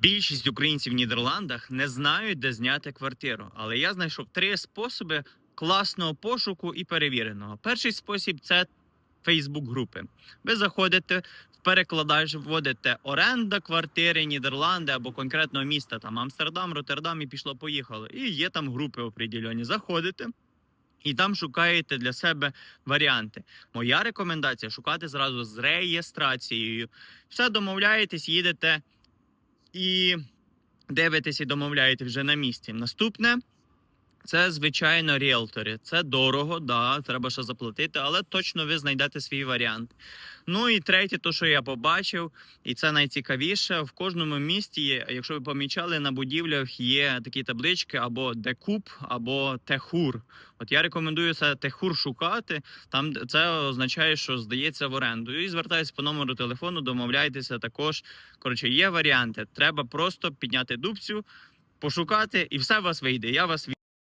Більшість українців в Нідерландах не знають, де зняти квартиру, але я знайшов три способи класного пошуку і перевіреного. Перший спосіб це Фейсбук групи. Ви заходите в перекладач, вводите оренда квартири Нідерланди або конкретного міста, там Амстердам, Роттердам і пішло поїхало. І є там групи определені. Заходите. І там шукаєте для себе варіанти. Моя рекомендація шукати зразу з реєстрацією. Все домовляєтесь, їдете і дивитесь і домовляєте вже на місці. Наступне це звичайно ріелтори. Це дорого, да, треба ще заплатити, але точно ви знайдете свій варіант. Ну і третє, то що я побачив, і це найцікавіше. В кожному місті, якщо ви помічали, на будівлях є такі таблички або декуп, або техур. От я рекомендую це техур шукати. Там це означає, що здається в оренду. І звертайтеся по номеру телефону, домовляйтеся також. Коротше, є варіанти. Треба просто підняти дубцю, пошукати, і все у вас вийде. Я вас